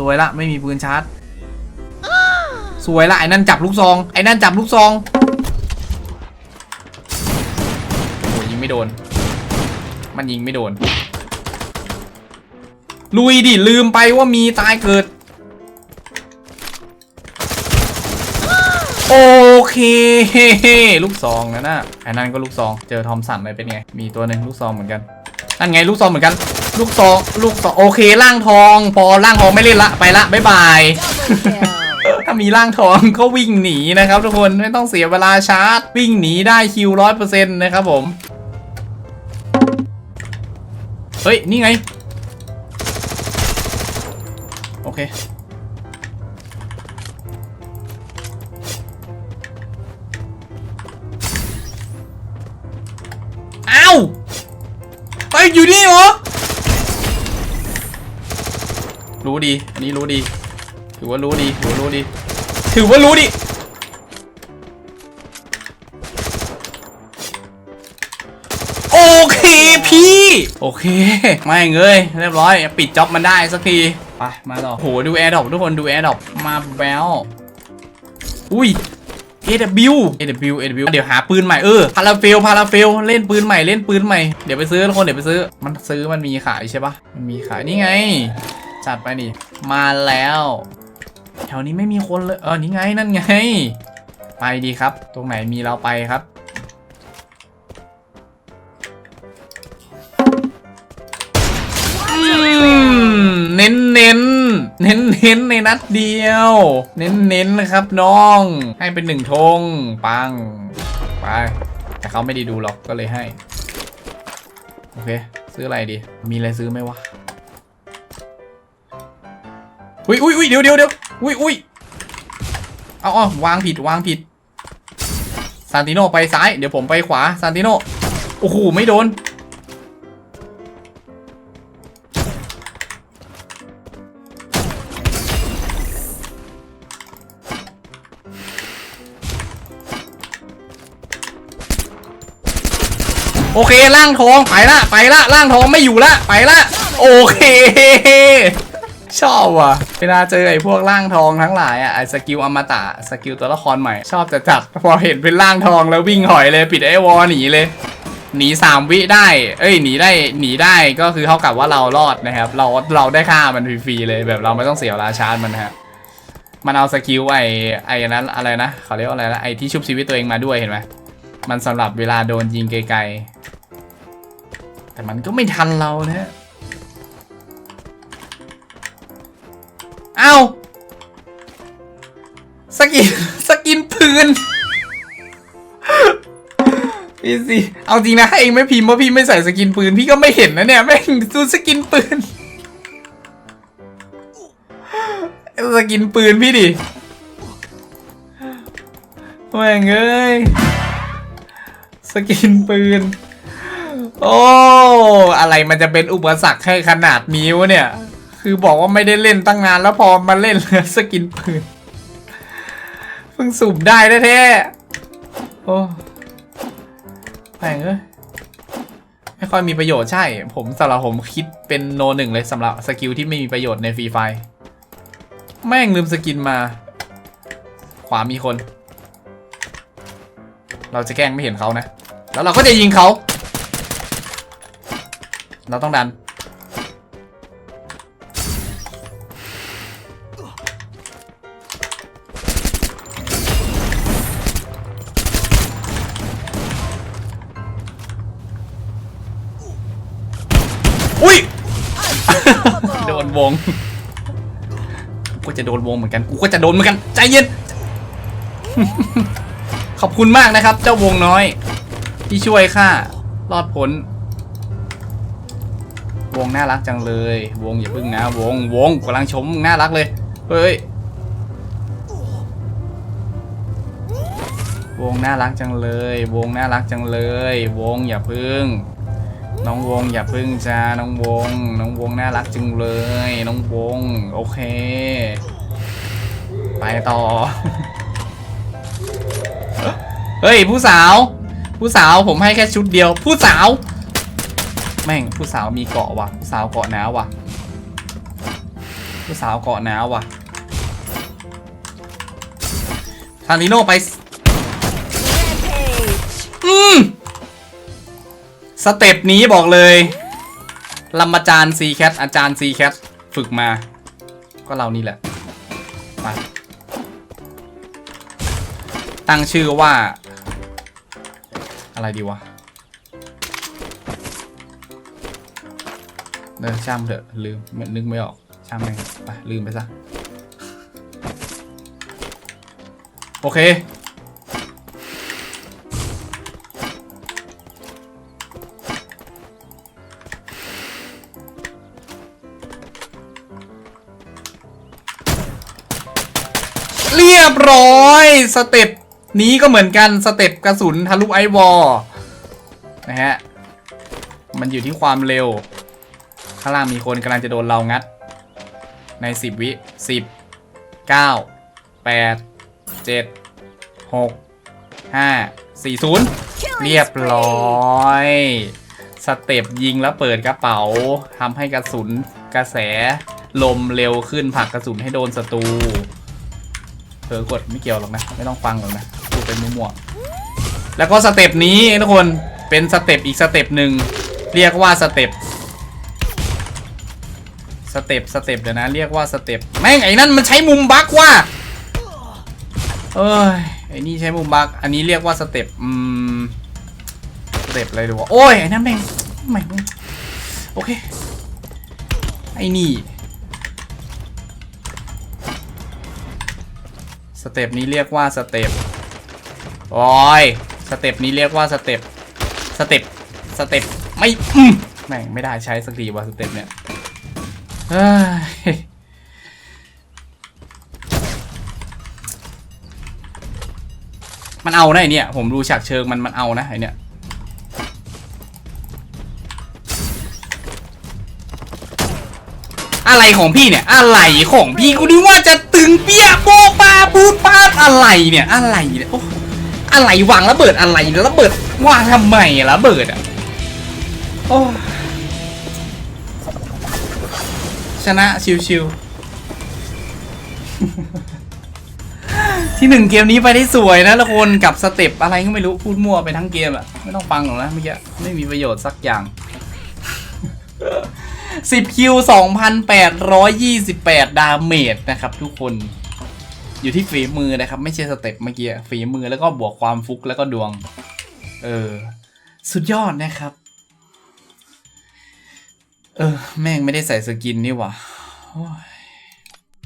สวยละไม่มีปืนชาร์จ สวยละไอ้นั่นจับลูกซอง ไอ้นั่นจับลูกซองโอ้ยิงไม่โดน มันยิงไม่โดน ลุยดิลืมไปว่ามีตายเกิด โอเค ลูกซองนะน่ะไอ้นั่นก็ลูกซอง เจอทอมสันไปเป็นไง มีตัวหนึ่งลูกซองเหมือนกัน นั่นไงลูกซองเหมือนกัน ลูกซองลูกซองโอเคร่างทอง พอร่างทองไม่เล่นละไปละบ๊ายบาย ถ้ามีร่างทองก็วิ่งหนีนะครับ ทุกคนไม่ต้องเสียเวลาชาร์จ วิ่งหนีได้คิวร้อยเปอร์เซ็นต์นะครับผม เฮ้ย นี่ไง โอเคอ้าวไปอยู่นี่เหรอ รู้ดี อันนี้รู้ดี ถือว่ารู้ดี ถือว่ารู้ดี ถือว่ารู้ดี โอเคพี่ โอเค ไม่เงยเรียบร้อย ปิดจ็อบมันได้สักที ไป มาต่อโห ดูแอร์ดอปทุกคน ดูแอร์ดอปมาแบลอุ้ย AW AW AW เดี๋ยวหาปืนใหม่ เออ พาราเฟล พาราเฟล เล่นปืนใหม่ เล่นปืนใหม่ เดี๋ยวไปซื้อทุกคน เดี๋ยวไปซื้อ มันซื้อมันมีขายใช่ปะมันมีขายนี่ไง จัดไปดิ มาแล้ว แถวนี้ไม่มีคนเลย เออ นี่ไง นั่นไง ไปดีครับ ตรงไหนมีเราไปครับ เน้นเน้นเน้นเน้นในนัดเดียว เน้นเน้นนะครับน้อง ให้เป็นหนึ่งธง ปัง ไป แต่เขาไม่ได้ดูหรอก ก็เลยให้ โอเค ซื้ออะไรดี มีอะไรซื้อไหมวะ อุ้ยอุ้ยอุ้ยเดี๋ยวเดี๋ยวเดี๋ยวอุ้ยอุ้ยเอาเอาวางผิดวางผิดซานติโนไปซ้าย เดี๋ยวผมไปขวาซานติโนโอ้โหไม่โดน โอเคร่างทอง ไปละ ไปละร่างทองไม่อยู่ละ ไปละ โอเค ชอบว่ะ เวลาเจอไอ้พวกร่างทองทั้งหลายอะไอ้สกิลอมตะสกิลตัวละครใหม่ ชอบจะจัดพอเห็นเป็นร่างทองแล้ววิ่งหอยเลยปิดไอ้วอหนีเลยหนีสามวิได้ เอ้ยหนีได้หนีได้ก็คือเท่ากับว่าเรารอดนะครับ เราเราได้ฆ่ามันฟรีๆเลยแบบเราไม่ต้องเสียเวลาชาร์จมันนะมันเอาสกิลไอ้ไอ้นั้นอะไรนะเขาเรียกว่าอะไรนะไอ้ที่ชุบชีวิตตัวเองมาด้วยเห็นไหมมันสำหรับเวลาโดนยิงไกลๆแต่มันก็ไม่ทันเรานะฮะ เอ้าสกินสกินปืนพี่สิเอาจริงนะถ้าเองไม่พิมพ์ว่าพี่ไม่ใส่สกินปืน พี่ก็ไม่เห็นนะเนี่ยแม่งดูสกินปืนสกินปืนพี่ดิแม่งเอ้ยสกินปืน โอ้ อะไรมันจะเป็นอุปสรรคให้ขนาดนี้วะเนี่ย คือบอกว่าไม่ได้เล่นตั้งนานแล้วพอมาเล่นแล้วสกินปืนเพิ่งสุ่มได้แท้ๆโอ้แม่งเอ้ยไม่ค่อยมีประโยชน์ใช่ ผมสำหรับผมคิดเป็นโนหนึ่งเลยสำหรับสกิลที่ไม่มีประโยชน์ในฟรีไฟแม่งลืมสกินมา ขวามีคน เราจะแกล้งไม่เห็นเขานะ แล้วเราก็จะยิงเขา เราต้องดัน โดนวง กูจะโดนวงเหมือนกัน กูก็จะโดนเหมือนกัน ใจเย็น ขอบคุณมากนะครับ เจ้าวงน้อย ที่ช่วยข้ารอดพ้น วงน่ารักจังเลย วงอย่าพึ่งนะ วง วงกำลังชมน่ารักเลย เฮ้ย วงน่ารักจังเลย วงน่ารักจังเลย วงอย่าพึ่ง น้องวงอย่าพึ่งจ้าน้องวง น้องวงน่ารักจังเลย น้องวง โอเค ไปต่อ เฮ้ย ผู้สาว ผู้สาวผมให้แค่ชุดเดียว ผู้สาว แม่งผู้สาวมีเกาะว่ะ ผู้สาวเกาะหนาวว่ะ ผู้สาวเกาะหนาวว่ะทานิโนไป อืม สเต็ปนี้บอกเลยลำอาจารย์ซีแคทอาจารย์ซีแคทฝึกมา ก็เรานี่แหละไปตั้งชื่อว่า อะไรดีวะเออช่างเถอะลืมนึกไม่ออกช่างแม่งไปลืมไปซะ โอเค เรียบร้อย สเต็ปนี้ก็เหมือนกันสเต็ปกระสุนทะลุไอวอลนะฮะ มันอยู่ที่ความเร็ว ข้างล่างมีคนกำลังจะโดนเรางัด ใน 10 วิ 10 9 8 7 6 5 4 0 เรียบร้อย สเต็ปยิงแล้วเปิดกระเป๋าทำให้กระสุนกระแสลมเร็วขึ้นผลักกระสุนให้โดนศัตรู เผลอกดไม่เกี่ยวหรอกนะ ไม่ต้องฟังหรอกนะพูดไปมั่วๆแล้วก็สเต็ปนี้ทุกคนเป็นสเต็ปอีกสเต็ปหนึ่งเรียกว่าสเต็ปสเต็ปสเต็ปเดี๋ยวนะเรียกว่าสเต็ปแม่งไอ้นั่นมันใช้มุมบั๊กว่ะเอ้ยไอ้นี่ใช้มุมบั๊กอันนี้เรียกว่าสเต็ปอืมสเต็ปอะไรดีวะโอ้ยไอ้นั่นแม่งแม่งโอเคไอ้นี่ สเต็ปนี้เรียกว่าสเต็ปโอ้ยสเต็ปนี้เรียกว่าสเต็ปสเต็ปสเต็ปไม่อืมแม่งไม่ได้ใช้สักทีว่าสเต็ปเนี่ยเฮ้ยมันเอานะไอเนี่ย ผมดูฉากเชิงมันมันเอานะไอเนี่ยอะไรของพี่เนี่ย อะไรของพี่กูนึกว่าจะ ตึงเปี้ยโบปาบูดปาดอะไรเนี่ยอะไรเนี่ยโอ้อะไรวางระเบิดอะไรเนี่ยระเบิดวางทำไมอะระเบิดอะโอ้ชนะชิวๆที่หนึ่งเกมนี้ไปได้สวยนะทุกคนกับสเต็ปอะไรก็ไม่รู้พูดมั่วไปทั้งเกมอะไม่ต้องฟังหรอกนะเมื่อกี้ไม่มีประโยชน์สักอย่าง 10 คิว 2,828 ดาเมจนะครับทุกคน อยู่ที่ฝีมือนะครับ ไม่ใช่สเต็ปเมื่อกี้ฝีมือแล้วก็บวกความฟุกแล้วก็ดวง เออ สุดยอดนะครับ เออ แม่งไม่ได้ใส่สกินนี่หว่าโอ้ย